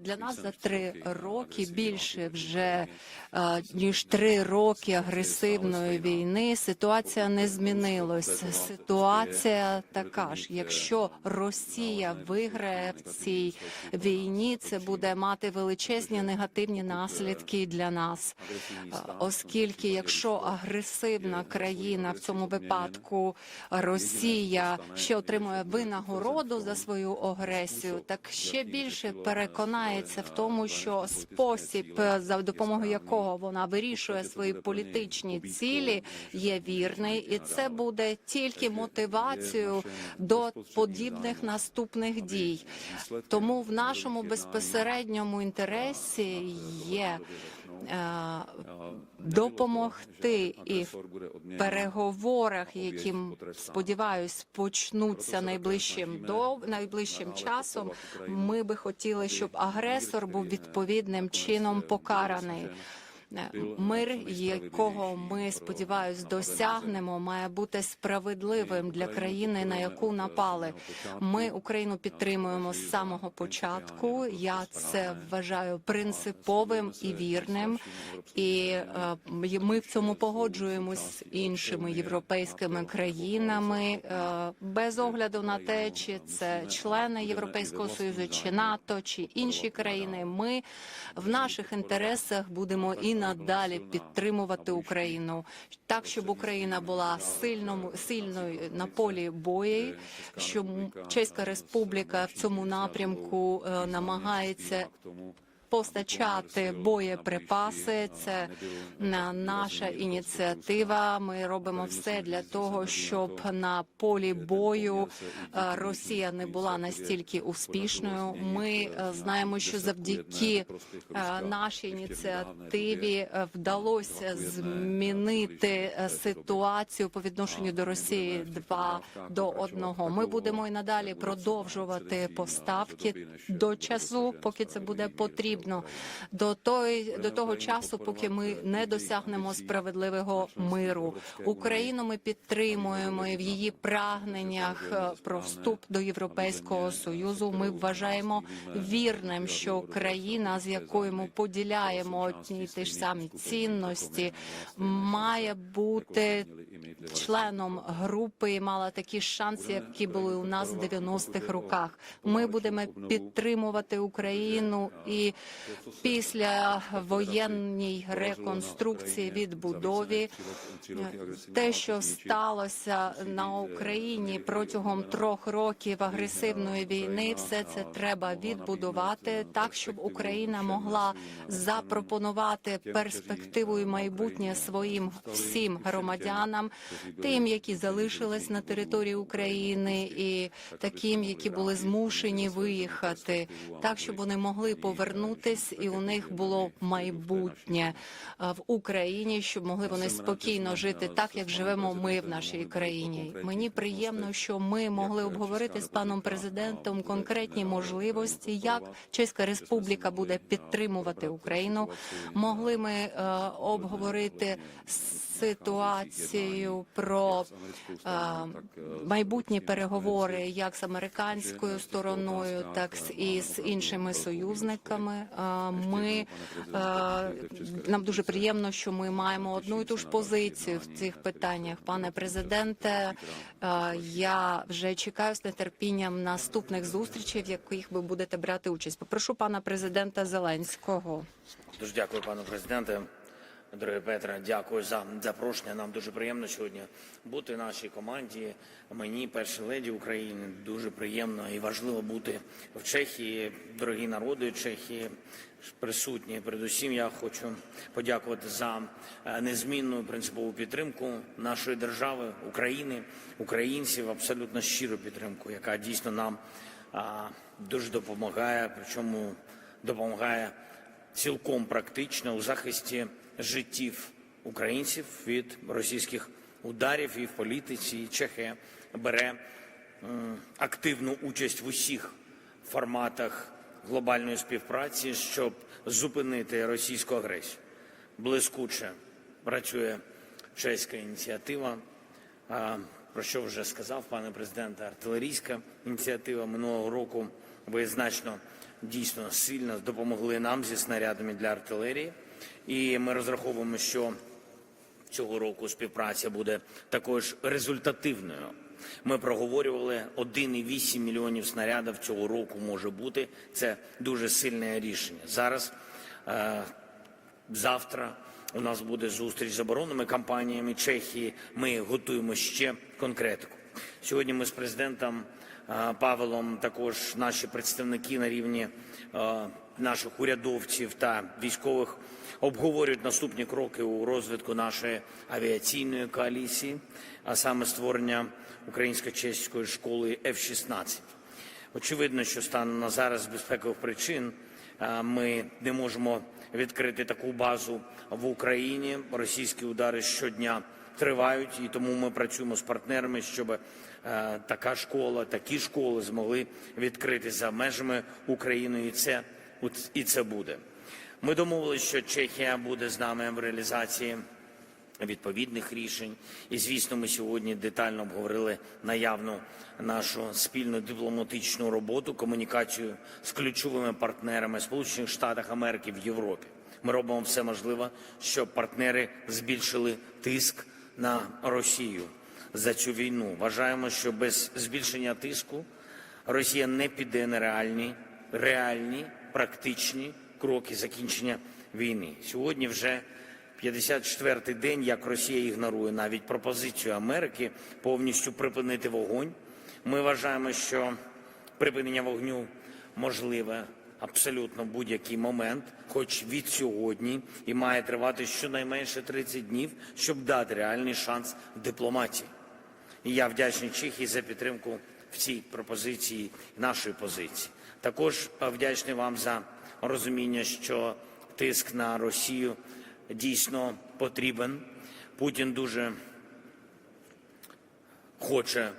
Для нас за три роки більше вже е, ніж три роки агресивної війни. Ситуація не змінилась. Ситуація така ж. Якщо Росія виграє в цій війні, це буде мати величезні негативні наслідки для нас, Е, оскільки якщо агресивна країна в цьому випадку Росія ще отримує винагороду за свою агресію, так ще більше переконається в тому, що спосіб, за допомогою якого вона вирішує свої політичні цілі, є вірний, і це буде тільки мотивацією до подібних наступних дій. Тому в нашому безпосередньому інтересі є е, допомогти і в переговорах, які сподіваюсь почнуться найближчим до найближчим часом. Ми би хотіли, щоб агресор був відповідним чином покараний. Мир, якого ми сподіваюсь, досягнемо, має бути справедливим для країни, на яку напали. Ми Україну підтримуємо з самого початку. Я це вважаю принциповим і вірним, і е, ми в цьому погоджуємось з іншими європейськими країнами е, без огляду на те, чи це члени Європейського союзу, чи НАТО, чи інші країни. Ми в наших інтересах будемо і надалі підтримувати Україну так, щоб Україна була сильному сильною на полі бої, щоб Чеська Республіка в цьому напрямку е, намагається постачати боєприпаси. Це наша ініціатива. Ми робимо все для того, щоб на полі бою е, Росія не була настільки успішною. Ми е, знаємо, що завдяки е, нашій ініціативі вдалося змінити ситуацію по відношенню до Росії 2 до 1. Ми будемо і надалі продовжувати поставки до часу, поки це буде потрібно. До той до того часу, поки ми не досягнемо справедливого миру. Україну ми підтримуємо і в її прагненнях е, про вступ до Європейського союзу. Ми вважаємо вірним, що країна, з якою ми поділяємо одні й ті ж самі цінності, має бути членом групи і мала такі шанси, які були у нас в 90-х роках. Ми будемо підтримувати Україну і після воєнній реконструкції відбудові те, що сталося на Україні протягом трьох років агресивної війни, все це треба відбудувати так, щоб Україна могла запропонувати перспективу і майбутнє своїм всім громадянам, тим, які залишились на території України, і таким, які були змушені виїхати, так щоб вони могли повернутись, і у них було майбутнє е, в Україні, щоб могли вони спокійно жити так, як живемо ми в нашій країні. Мені приємно, що ми могли обговорити з паном президентом конкретні можливості, як Чеська Республіка буде підтримувати Україну. Могли ми е, обговорити ситуацію про е, майбутні переговори як з американською стороною, так і з іншими союзниками. Ми нам дуже приємно, що ми маємо одну і ту ж позицію в цих питаннях. Пане президенте, я вже чекаю з нетерпінням наступних зустрічей, в яких ви будете брати участь. Попрошу пана президента Зеленського. Дуже дякую, пане президенте. Дорогі Петре, дякую за запрошення. Нам дуже приємно сьогодні бути в нашій команді. Мені, першій леді України, дуже приємно і важливо бути в Чехії. Дорогі народи Чехії присутні. Передусім, я хочу подякувати за е, незмінну принципову підтримку нашої держави, України, українців, абсолютно щиру підтримку, яка дійсно нам дуже допомагає. Причому допомагає цілком практично у захисті життів українців від російських ударів і в політиці. І Чехія бере активну участь в усіх форматах глобальної співпраці, щоб зупинити російську агресію. Блискуче працює чеська ініціатива. Про що вже сказав пане президент, артилерійська ініціатива минулого року. Ви значно дійсно сильно допомогли нам зі снарядами для артилерії. І ми розраховуємо, що цього року співпраця буде також результативною. Ми проговорювали 1,8 мільйонів снарядів цього року може бути. Це дуже сильне рішення. Зараз е, завтра у нас буде зустріч з оборонними компаніями Чехії. Ми готуємо ще конкретику. Сьогодні ми з президентом е, Павелом, також наші представники на рівні е, наших урядовців та військових обговорюють наступні кроки у розвитку нашої авіаційної коаліції, а саме створення українсько-чеської школи F-16. Очевидно, що станом на зараз з безпекових причин ми не можемо відкрити таку базу в Україні. Російські удари щодня тривають, і тому ми працюємо з партнерами, щоб е, така школа, такі школи змогли відкрити за межами України, і це і це буде. Ми домовилися, що Чехія буде з нами в реалізації відповідних рішень. І звісно, ми сьогодні детально обговорили наявну нашу спільну дипломатичну роботу, комунікацію з ключовими партнерами Сполучених Штатів Америки в Європі. Ми робимо все можливе, щоб партнери збільшили тиск на Росію за цю війну. Вважаємо, що без збільшення тиску Росія не піде на реальні, реальні практичні кроки закінчення війни. Сьогодні вже 54-й день, як Росія ігнорує навіть пропозицію Америки повністю припинити вогонь. Ми вважаємо, що припинення вогню можливе абсолютно будь-який момент, хоч від сьогодні, і має тривати щонайменше 30 днів, щоб дати реальний шанс дипломатії. І я вдячний Чехії за підтримку в цій пропозиції нашої позиції. Також вдячний вам за розуміння, що тиск на Росію дійсно потрібен. Путін дуже хоче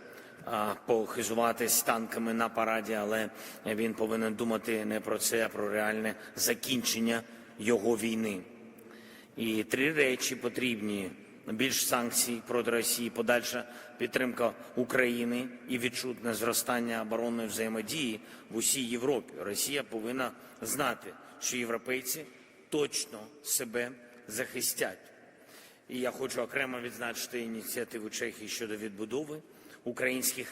похизуватись танками на параді, але він повинен думати не про це, а про реальне закінчення його війни. І три речі потрібні: більш санкцій проти Росії, подальша підтримка України і відчутне зростання оборонної взаємодії в усій Європі. Росія повинна знати, що європейці точно себе захистять. І я хочу окремо відзначити ініціативу Чехії щодо відбудови українських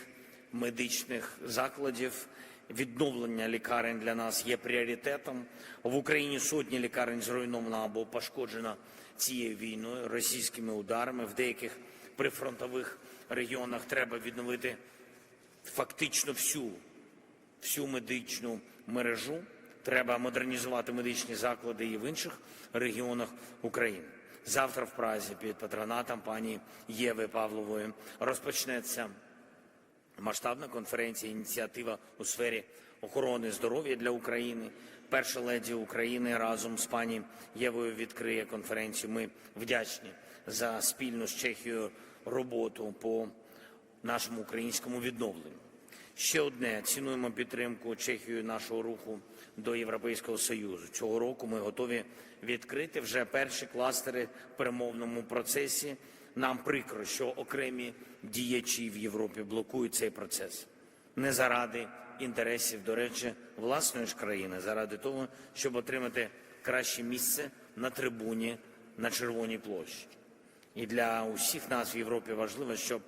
медичних закладів. Відновлення лікарень для нас є пріоритетом. В Україні сотні лікарень зруйновано або пошкоджено цією війною, російськими ударами. В деяких прифронтових регіонах треба відновити фактично всю, всю медичну мережу. Треба модернізувати медичні заклади і в інших регіонах України. Завтра в Празі під патронатом пані Єви Павлової розпочнеться масштабна конференція ініціатива у сфері охорони здоров'я для України. Перша леді України разом з пані Євою відкриє конференцію. Ми вдячні за спільну з Чехією роботу по нашому українському відновленню. Ще одне цінуємо підтримку Чехією нашого руху до Європейського союзу. Цього року ми готові відкрити вже перші кластери в перемовному процесі. Нам прикро, що окремі діячі в Європі блокують цей процес не заради інтересів, до речі, власної ж країни, заради того, щоб отримати краще місце на трибуні на Червоній площі. І для усіх нас в Європі важливо, щоб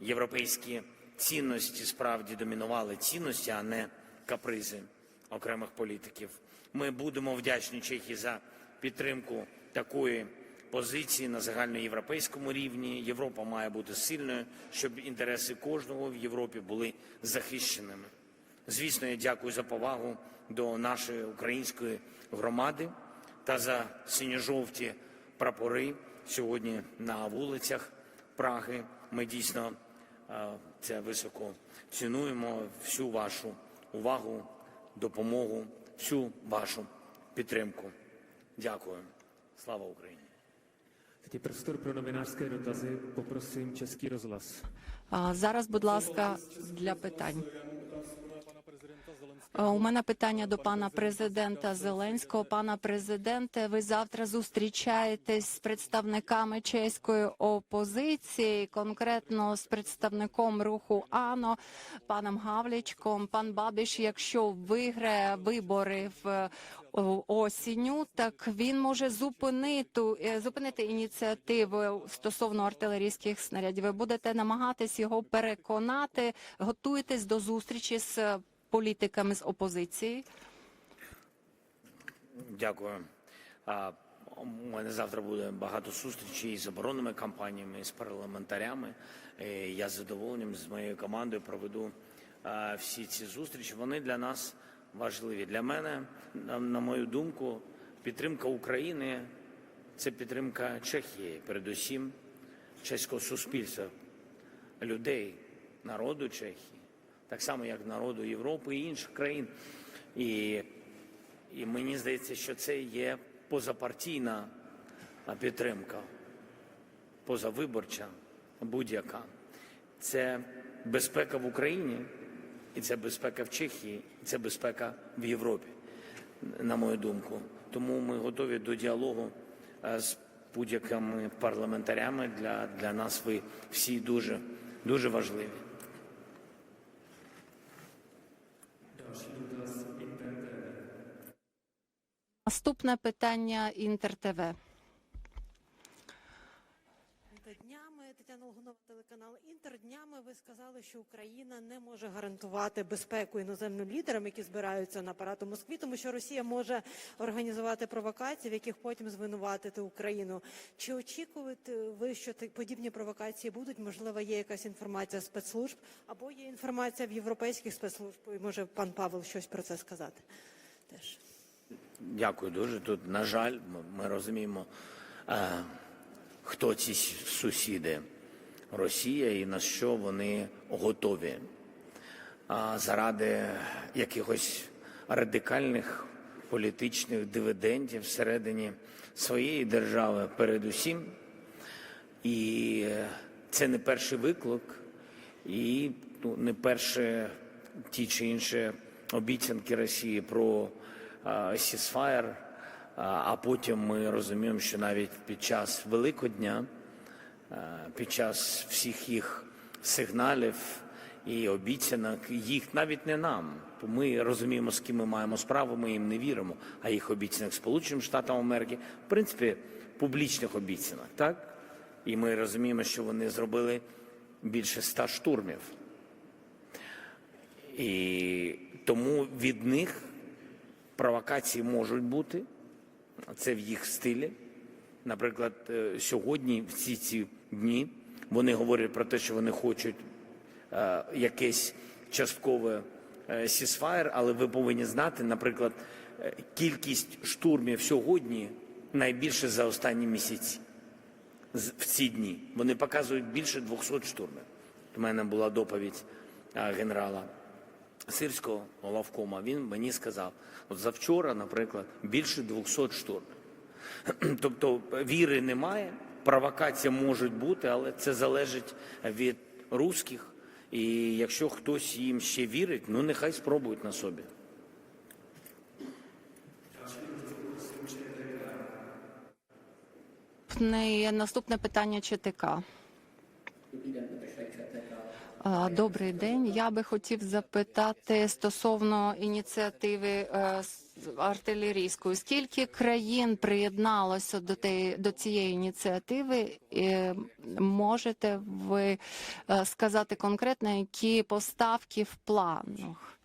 європейські цінності справді домінували цінності, а не капризи окремих політиків. Ми будемо вдячні Чехії за підтримку такої позиції на загальноєвропейському рівні. Європа має бути сильною, щоб інтереси кожного в Європі були захищеними. Звісно, я дякую за повагу до нашої української громади та за синьо-жовті прапори сьогодні на вулицях Праги. Ми дійсно е, це високо цінуємо всю вашу увагу, допомогу, всю вашу підтримку. Дякую. Слава Україні! Teď je prostor pro novinářské dotazy. Poprosím Český rozhlas. А зараз, будь ласка, для питань. Е, У мене питання до пана президента Зеленського. Пана президенте, ви завтра зустрічаєтесь з представниками чеської опозиції, конкретно з представником руху АНО, паном Гавлічком. Пан Бабіш, якщо виграє вибори в осінню, так він може зупинити е, зупинити ініціативу стосовно артилерійських снарядів. Ви будете намагатись його переконати, готуєтесь до зустрічі з політиками з опозиції. Дякую. У мене завтра буде багато зустрічей з оборонними компаніями, з парламентарями. Я з задоволенням з моєю командою проведу всі ці зустрічі. Вони для нас важливі. Для мене, на мою думку, підтримка України це підтримка Чехії, передусім чеського суспільства, людей, народу Чехії, так само як народу Європи і інших країн. І і мені здається, що це є позапартійна підтримка, позавиборча будь-яка. Це безпека в Україні, і це безпека в Чехії, і це безпека в Європі, на мою думку. Тому ми готові до діалогу з будь-якими парламентарями. Для, для нас ви всі дуже, дуже важливі. Наступне питання Інтер ТВ. Днями Тетяна Логунова, телеканал Інтер. Днями ви сказали, що Україна не може гарантувати безпеку іноземним лідерам, які збираються на парад у Москві, тому що Росія може організувати провокації, в яких потім звинуватити Україну. Чи очікуєте ви, що подібні провокації будуть? Можливо, є якась інформація спецслужб або є інформація в європейських спецслужб? Може пан Павел щось про це сказати? Теж. Дякую дуже. Тут, на жаль, ми, розуміємо, е, хто ці сусіди Росія і на що вони готові. Заради якихось радикальних політичних дивідендів всередині своєї держави, передусім. І це не перший виклик, і ну, не перші ті чи інші обіцянки Росії про сісфаєр. А потім ми розуміємо, що навіть під час Великодня, під час всіх їх сигналів і обіцянок, їх навіть не нам. Ми розуміємо, з ким ми маємо справу, ми їм не віримо. А їх обіцянок Сполученим Штатам Америки, в принципі, публічних обіцянок, так? І ми розуміємо, що вони зробили більше ста штурмів. І тому від них провокації можуть бути, це в їх стилі. Наприклад, е, сьогодні, всі ці дні, вони говорять про те, що вони хочуть е, якесь часткове е, сісфаєр, але ви повинні знати, наприклад, е, кількість штурмів сьогодні найбільше за останні місяці в ці дні. Вони показують більше 200 штурмів. У мене була доповідь генерала Сирського главкома. Він мені сказав, от завчора, наприклад, більше 200 штурмів. Тобто віри немає, провокація можуть бути, але це залежить від русських. І якщо хтось їм ще вірить, ну нехай спробують на собі. Наступне питання ЧТК. А, Добрий день. Я би хотів запитати стосовно ініціативи е, артилерійської. Скільки країн приєдналося до те- до цієї ініціативи? І можете ви е, сказати конкретно, які поставки в планах?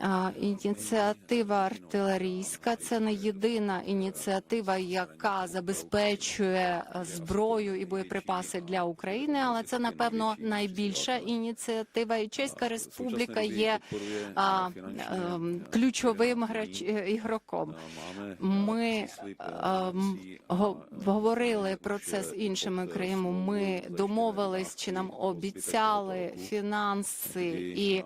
А, Ініціатива артилерійська це не єдина ініціатива, яка забезпечує е, зброю і боєприпаси для України, але це напевно найбільша ініціатива. І Чеська Республіка є а, ем, ключовим грач е, ігроком. Ми ем, го- говорили про це з іншими країнами. Ми домовились, чи нам обіцяли фінанси і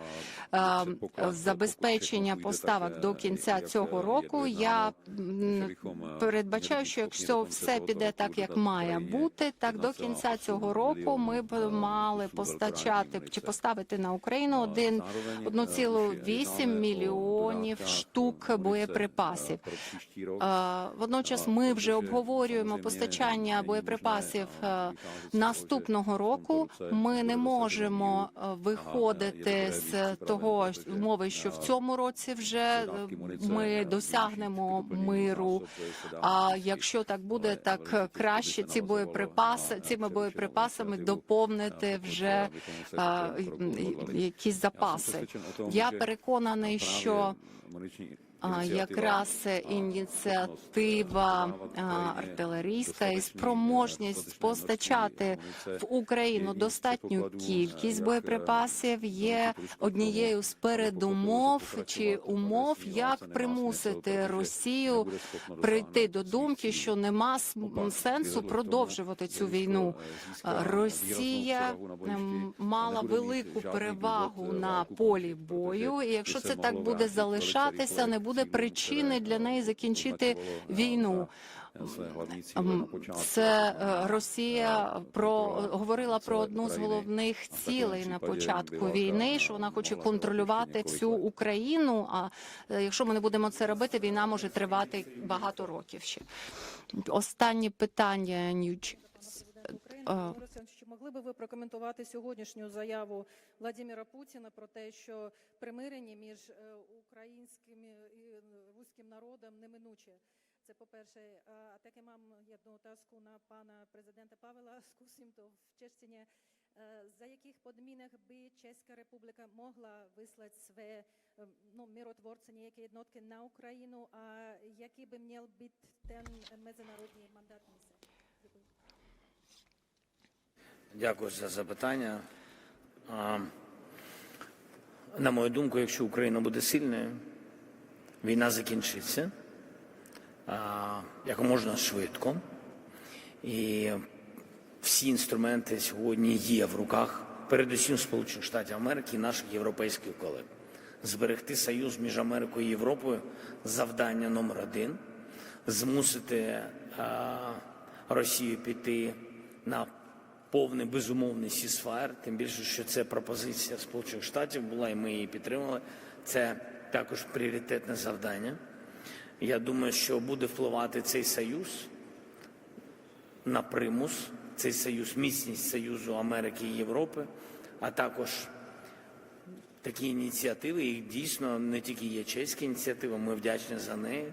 ем, забезпечення поставок до кінця цього року. Я передбачаю, що якщо все піде так, як має бути, так до кінця цього року ми б мали постачати чи поставити на Україну один 1,8 мільйонів штук боєприпасів. Водночас ми вже обговорюємо постачання боєприпасів наступного року. Ми не можемо виходити з того ж- умови, що в цьому році вже е, ми досягнемо миру. А якщо так буде, так краще ці боєприпаси цими боєприпасами доповнити вже а, якісь запаси. Я переконаний, що якраз ініціатива артилерійська і спроможність постачати в Україну достатню кількість боєприпасів є однією з передумов чи умов, як примусити Росію прийти до думки, що нема сенсу продовжувати цю війну. Росія ем, мала велику перевагу на полі бою, і якщо це так буде залишатися, не буде причини для неї закінчити війну. Це е, Росія про говорила про одну з головних цілей на початку війни, що вона хоче контролювати всю Україну. А е, якщо ми не будемо це робити, війна може тривати багато років ще. Останнє питання Нюч. Могли би ви прокоментувати сьогоднішню заяву Владимира Путіна про те, що примирення між е, українським і руським народом неминуче? Це по-перше. А а таке мам одну таску на пана президента Павла Скусімто в Чечні. Е, За яких подмінок би Чеська Республіка могла вислати свої е, ну, миротворці, ніякі єднотки на Україну, а який би мав бути міжнародний мандат місяць? Дякую. За запитання. На мою думку, якщо Україна буде сильною, війна закінчиться як можна швидко. І всі інструменти сьогодні є в руках, передусім Сполучених Штатів Америки і наших європейських колег. Зберегти союз між Америкою і Європою завдання номер один, змусити Росію піти на повний безумовний сісфаєр, тим більше, що це пропозиція Сполучених Штатів була, і ми її підтримали. Це також пріоритетне завдання. Я думаю, що буде впливати цей союз на примус, цей союз, міцність Союзу Америки і Європи, а також такі ініціативи, їх дійсно не тільки є чеська ініціатива, ми вдячні за неї.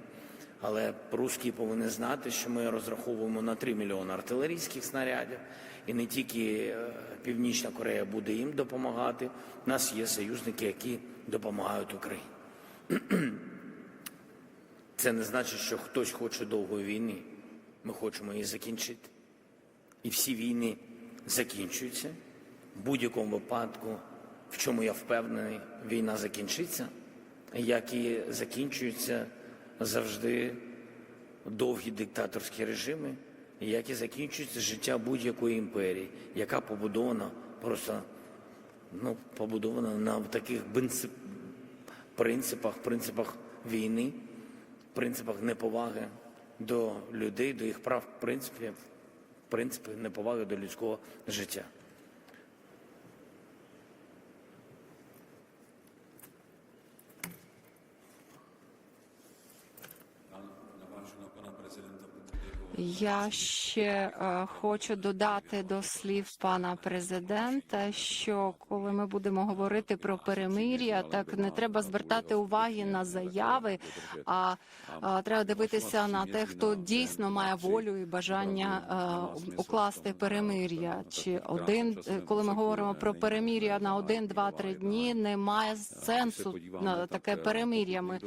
Але русські повинні знати, що ми розраховуємо на 3 мільйони артилерійських снарядів, і не тільки е, Північна Корея буде їм допомагати. У нас є союзники, які допомагають Україні. Це не значить, що хтось хоче довгої війни. Ми хочемо її закінчити. І всі війни закінчуються. В будь-якому випадку, в чому я впевнений, війна закінчиться, як і закінчуються завжди довгі диктаторські режими, як і закінчується життя будь-якої імперії, яка побудована просто ну, побудована на таких принципах, принципах війни, принципах неповаги до людей, до їх прав, принципів, принципів неповаги до людського життя. Я ще е, хочу додати до слів пана президента, що коли ми будемо говорити про перемир'я, так не треба звертати уваги на заяви, а, треба дивитися на те, хто дійсно має волю і бажання е, укласти перемир'я. Чи один, е, коли ми говоримо про перемир'я на один, два, три дні, немає сенсу на таке перемир'я. Ми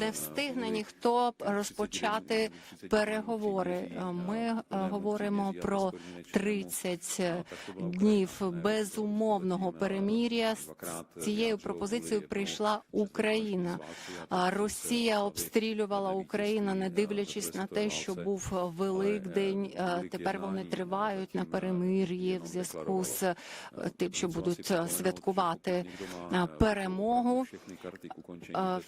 не встигне ніхто розпочати переговори. Е, Ми е, говоримо про 30 днів безумовного перемір'я. З цією пропозицією прийшла Україна. Росія обстрілювала Україну, не дивлячись на те, що був Великдень. Е, Тепер вони тривають на перемир'ї в зв'язку з е, тим, що будуть е, святкувати е, перемогу. Е,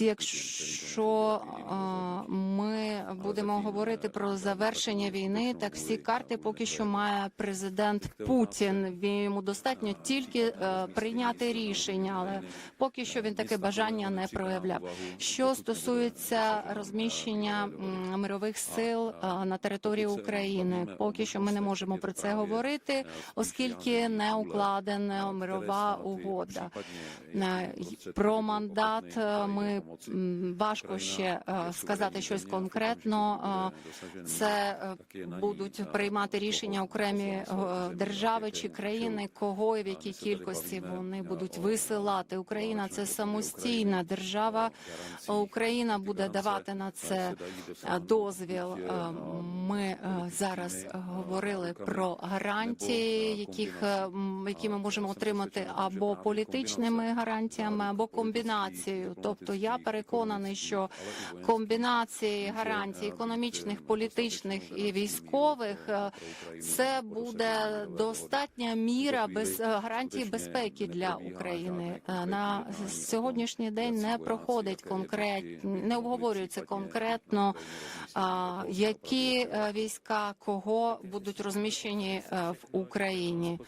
Якщо е, ми будемо говорити про завершення війни, так всі карти поки що має президент Путін. Йому достатньо тільки е, прийняти рішення, але поки що він таке бажання не проявляв. Що стосується розміщення мирових сил е, на території України, поки що ми не можемо про це говорити, оскільки не укладена мирова угода. Е, Про мандат е, ми важко ще сказати щось конкретно. Це е, будуть приймати рішення окремі е, держави чи країни, кого і в якій кількості вони будуть висилати. Україна це самостійна держава. Україна буде давати на це е, дозвіл. Ми зараз говорили про гарантії, яких які ми можемо отримати або політичними гарантіями, або комбінацією. Тобто я переконаний, що комбінації гарантій економічних, політичних і військових е, це буде достатня міра без е, гарантій безпеки для України. Е, На сьогоднішній день не проходить конкретно, не обговорюється конкретно, які війська кого будуть розміщені в Україні.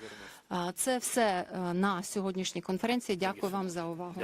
Це все на сьогоднішній конференції. Дякую вам за увагу.